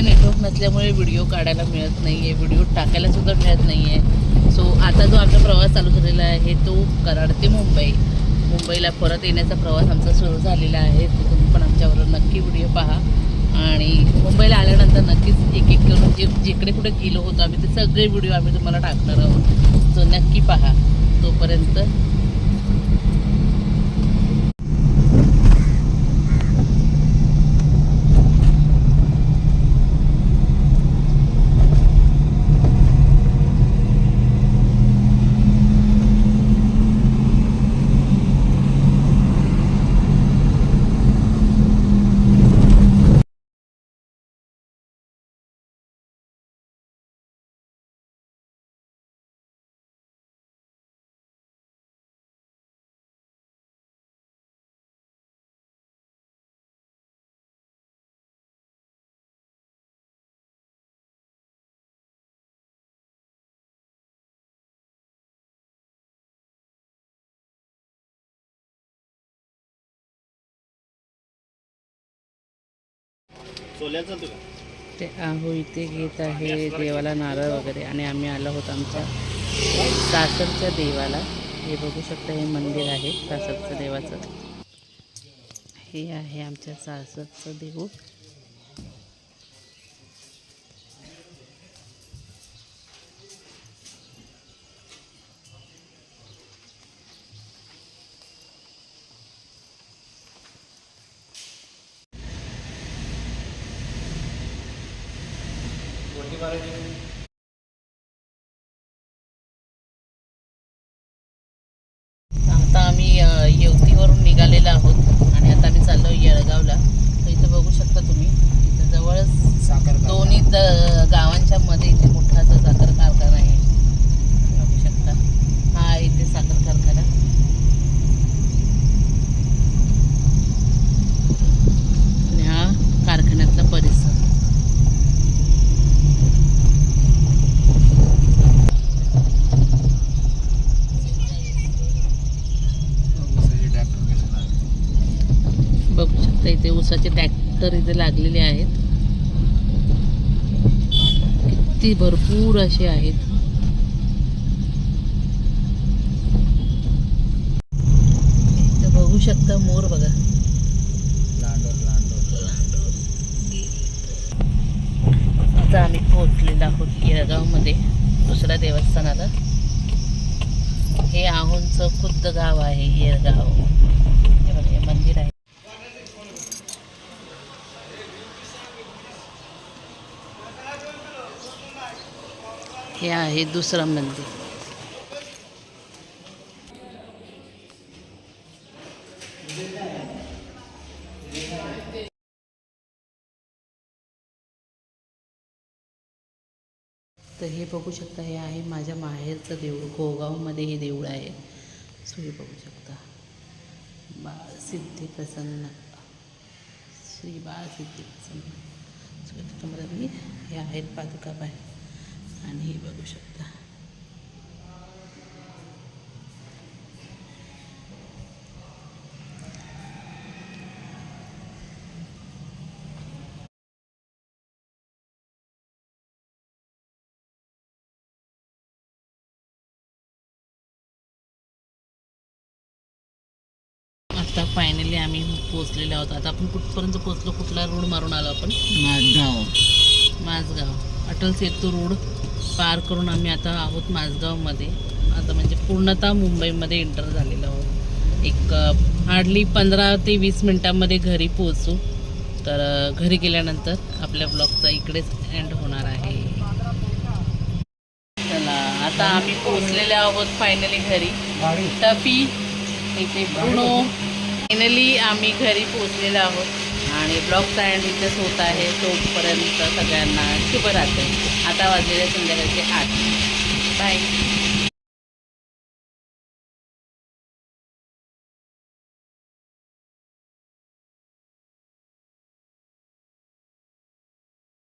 Network नसल्यामुळे video काढायला मिळत नाही आहे व्हिडिओ टाकायला सुद्धा मिळत नाही आहे सो आता जो आमचा प्रवास चालू झालेला आहे तो कराड ते मुंबई. मुंबईला परत येण्याचा प्रवास आमचा सुरू झालेला आहे. तो तुम्ही पण आमच्यावर नक्की व्हिडिओ पहा. आणि मुंबईला आल्यानंतर नक्कीच एक एक करून जे जिकडे कुठे गेलो होतो आम्ही ते सगळे व्हिडिओ आम्ही तुम्हाला टाकणार आहोत. सो नक्की पहा. तोपर्यंत ते आहो इथे घेत आहे देवाला नारळ वगैरे. आणि आम्ही आलो आहोत आमच्या सासरच्या देवाला. हे बघू शकता हे मंदिर आहे सासरचं देवाचं. हे आहे आमच्या सासरचं देऊळ. आता आम्ही येवतीवरून निघालेलो आहोत आणि आता आम्ही चाललो येळगावला. तर इथे बघू शकता तुम्ही इथे जवळच साखर दोन्ही गावांच्या मध्ये इथे मोठा असा साखर कारखाना आहे बघू शकता हा इथे साखर कारखाना आणि हा कारखान्यातला परिसर शकता इथे ऊसाचे ट्रॅक्टर इथे लागलेले आहेत. किती भरपूर असे आहेत. बघू शकता मोर बघा. आता आम्ही पोहोचलेलो आहोत येळगावमध्ये दुसऱ्या देवस्थानाला. हे आहोंचं खुद्द गाव आहे येळगाव हे बघा हे मंदिर आहे हे आहे दुसरं मंदिर. तर हे बघू शकता हे आहे माझ्या माहेरचं देऊळ. गोगावमध्ये हे देऊळ आहे. सो हे बघू शकता. बाळ सिद्धी प्रसन्न श्री बाळ सिद्धी प्रसन्न सो त्याच्यामध्ये मी हे आहेत पादुका बाहेर आणि हे बघू शकता. आता फायनली आम्ही पोचलेलो आहोत. आता आपण कुठपर्यंत पोचलो कुठला रोड मारून आलो आपण? नागगाव माझगाव अटल सेतू रोड पार करून आम्ही आता आहोत माझगावमध्ये आता म्हणजे पूर्णतः मुंबईमध्ये एंटर झालेलो आहोत. एक हार्डली पंधरा ते वीस मिनटामध्ये घरी पोहोचू. तर घरी गेल्यानंतर आपल्या ब्लॉगचा इकडेच एंड होणार आहे. चला आता आम्ही पोहोचलेले आहोत फायनली घरी. टफी इथे ब्रुनो. फायनली आम्ही घरी पोहोचलेलो आहोत. आणि ब्लॉगचा अँड इथेच होत आहे. तोपर्यंत सगळ्यांना शुभरात्री. आता वाजलेले संध्याकाळचे आठ. बाय